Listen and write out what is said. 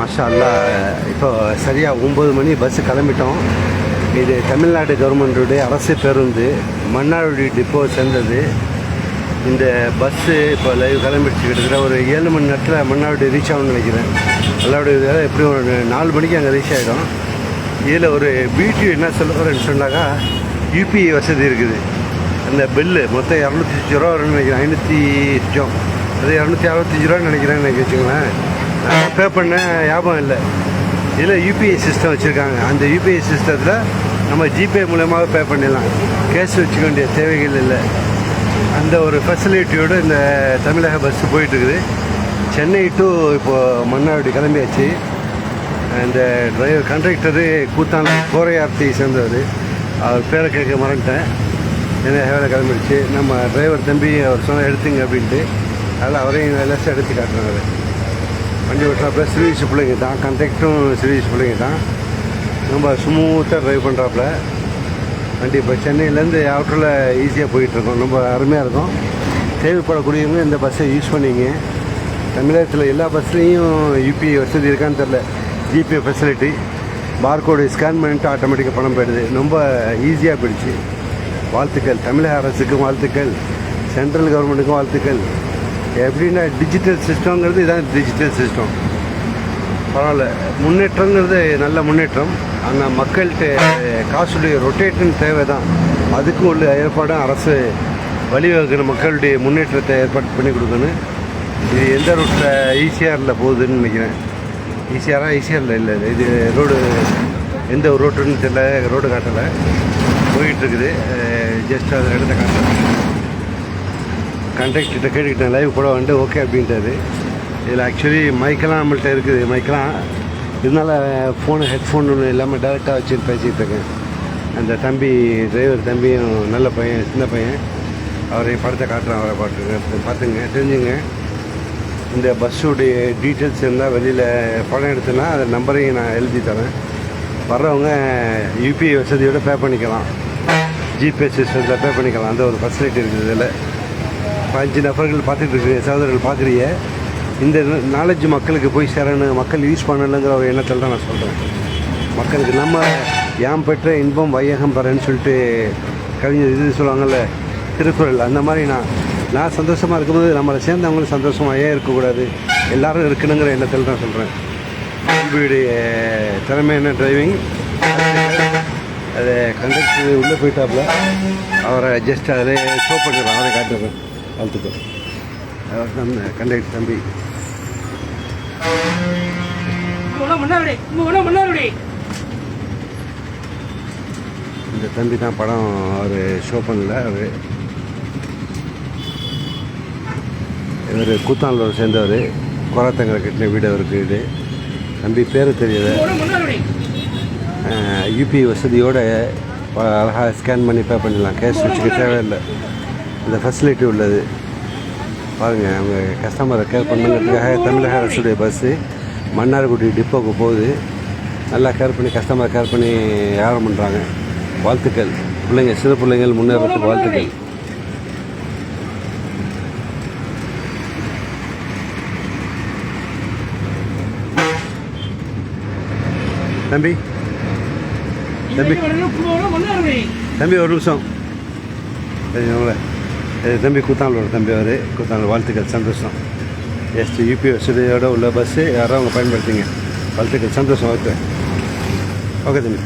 மாஷா அல்லா இப்போ சரியாக ஒம்பது மணி பஸ்ஸு கிளம்பிட்டோம். இது தமிழ்நாடு கவர்மெண்ட்டுடைய அரசு பேருந்து மன்னார்குடி டிப்போ சேர்ந்தது. இந்த பஸ்ஸு இப்போ லைவ் கிளம்பிடுச்சு. கிட்டத்தட்ட ஒரு ஏழு மணி நேரத்தில் மன்னார்குடி ரீச் ஆகும்னு நினைக்கிறேன். எல்லாருடைய வேலை எப்படியும் ஒரு நாலு மணிக்கு அங்கே ரீச் ஆகிடும் இதில் ஒரு பியூட்டி என்ன சொல்ல போகிறேன்னு சொன்னாக்கா யூபிஐ வசதி இருக்குது. அந்த பில்லு மொத்தம் இரநூத்தி அஞ்சு ரூபா வரும்னு நினைக்கிறேன். ஐநூற்றி அஞ்சம் அது இரநூத்தி அறுபத்தஞ்சு ரூபான்னு நினைக்கிறேன்னு நினைக்க வச்சுங்களேன் பே பண்ண ஞாபகம் இல்லை. இதில் யூபிஐ சிஸ்டம் வச்சுருக்காங்க. அந்த யூபிஐ சிஸ்டத்தில் நம்ம ஜிபே மூலயமாக பே பண்ணிடலாம். கேஷ் வச்சுக்க வேண்டிய தேவைகள் இல்லை. அந்த ஒரு ஃபெசிலிட்டியோடு இந்த தமிழக பஸ்ஸு போயிட்டுருக்குது. சென்னை டு இப்போது மன்னாடி கிளம்பியாச்சு. இந்த டிரைவர் கண்டக்டரு கூத்தான கோரையார்த்தியை சேர்ந்தவர். அவர் பேரை கேட்க மறந்துட்டேன். என்ன வேலை கிளம்பிடுச்சு. நம்ம டிரைவர் தம்பி அவர் சொன்ன எடுத்துங்க அப்படின்ட்டு. அதில் அவரையும் லெஸ் எடுத்து காட்டுறாங்க வண்டி ஓட்டுறாப்புல சிறுவீஸ் பிள்ளைங்க தான் கண்டக்டரும் சிறுவீஸ் பிள்ளைங்க தான். ரொம்ப ஸ்மூத்தாக ட்ரைவ் பண்ணுறாப்புல வண்டி இப்போ சென்னையிலேருந்து அவுட்டரில் ஈஸியாக போயிட்டுருக்கோம். ரொம்ப அருமையாக இருக்கும். தேவைப்படக்கூடியவங்க இந்த பஸ்ஸை யூஸ் பண்ணிங்க. தமிழகத்தில் எல்லா பஸ்லேயும் யூபிஐ வசதி இருக்கான்னு தெரில ஜிபே ஃபெசிலிட்டி பார்கோடு ஸ்கேன் பண்ணிட்டு ஆட்டோமேட்டிக்காக பணம் போயிடுது. ரொம்ப ஈஸியாக போயிடுச்சு. வாழ்த்துக்கள். தமிழக அரசுக்கும் வாழ்த்துக்கள். சென்ட்ரல் கவர்மெண்ட்டுக்கும் வாழ்த்துக்கள். எப்படின்னா டிஜிட்டல் சிஸ்டங்கிறது இதான் டிஜிட்டல் சிஸ்டம் பரவாயில்ல முன்னேற்றங்கிறது நல்ல முன்னேற்றம். ஆனால் மக்கள்கிட்ட காசுடைய ரொட்டேஷன் தேவை தான் அதுக்கும் உள்ள ஏற்பாடும் அரசு வழிவகுக்கிற மக்களுடைய முன்னேற்றத்தை ஏற்பாடு பண்ணி கொடுக்கணும். இது எந்த ரூட்டில் ஈசிஆரில் போகுதுன்னு நினைக்கிறேன். ஈசிஆரா ஈசிஆரில் இல்லை இது. ரோடு எந்த ஒரு ரோட்டுன்னு தெரியல ரோடு காட்டலை. போயிட்டுருக்குது. ஜஸ்ட் அந்த இடத்த காட்டலை கண்டக்டர்கிட்ட கேட்டுக்கிட்டேன். லைவ் கூட வந்து ஓகே அப்படின்றது இதில் ஆக்சுவலி மைக்கெல்லாம் நம்மள்ட்ட இருக்குது. மைக்கெல்லாம் இதனால ஃபோனு ஹெட்ஃபோன் ஒன்று இல்லாமல் டேரெக்டாக வச்சு பேசிகிட்டு இருக்கேன். அந்த தம்பி டிரைவர் தம்பியும் நல்ல பையன் சின்ன பையன். அவரை படத்தை காட்டுறேன் அவரை பாட்டு பார்த்துங்க தெரிஞ்சுங்க. இந்த பஸ்ஸுடைய டீட்டெயில்ஸ் இருந்தால் வெளியில் படம் எடுத்தேன்னா அந்த நம்பரையும் நான் எழுதி தரேன். வர்றவங்க யூபிஐ வசதியோட பே பண்ணிக்கலாம். ஜிபே சிஸ்டத்தில் பே பண்ணிக்கலாம். அந்த ஒரு ஃபெசிலிட்டி இருக்குது இதில். அஞ்சு நபர்கள் பார்த்துட்டு இருக்கிற சகோதரர்கள் பார்க்குறீங்க. இந்த நாலேஜ் மக்களுக்கு போய் சேரணும் மக்கள் யூஸ் பண்ணணுங்கிற ஒரு எண்ணத்தில் தான் நான் சொல்கிறேன் மக்களுக்கு நம்ம யாம் பெற்ற இன்பம் வையகம் பெறன்னு சொல்லிட்டு கவிஞர் இது சொல்லுவாங்கல்ல திருக்குறள் அந்த மாதிரி நான் நான் சந்தோஷமாக இருக்கும்போது நம்மளை சேர்ந்தவங்களும் சந்தோஷமாக ஏன் இருக்கக்கூடாது. எல்லாரும் இருக்கணுங்கிற எண்ணத்தில் தான் சொல்கிறேன் தம்பியுடைய திறமையான டிரைவிங் அதை கண்டக்டர் உள்ளே போயிட்டாப்புல. அவரை ஜஸ்ட் அதிலே ஷோ பண்ணிடுறேன் அவரை காட்டுறேன் வாழ்த்துக்கள். அவர் தான் கண்டக்டர் தம்பி. இந்த தம்பி தான் படம் அவர் ஷோ பண்ணல அவர். இவர் கூத்தானூர் சேர்ந்தவர். கொராத்தங்கரை கட்டின வீடு அவருக்கு இது. தம்பி பேர் தெரியல. யூபி வசதியோடு அழகாக ஸ்கேன் பண்ணி பே பண்ணிடலாம். கேஷ் வச்சுக்க தேவையில்லை. இந்த ஃபெசிலிட்டி உள்ளது. பாருங்கள் அவங்க கஸ்டமரை கேர் பண்ணுங்கிறதுக்காக தமிழக அரசுடைய பஸ்ஸு மன்னார்குடி டிப்போக்கு போகுது. நல்லா கேர் பண்ணி கஸ்டமரை கேர் பண்ணி வியாபாரம் பண்ணுறாங்க வாழ்த்துக்கள். பிள்ளைங்க சிறு பிள்ளைங்கள் முன்னேறதுக்கு வாழ்த்துக்கள். தம்பி. தம்பி. தம்பி ஒரு நிமிஷம். சரிங்களா தம்பி கூத்தானூர் தம்பி அவர் கூத்தானூர் வாழ்த்துக்கள் சந்தோஷம் எஸ்டி யூபி வசதியோடு உள்ள பஸ்ஸு யாரும் அவங்க பயன்படுத்திங்க வாழ்த்துக்கள் சந்தோஷம் ஓகே ஓகே தம்பி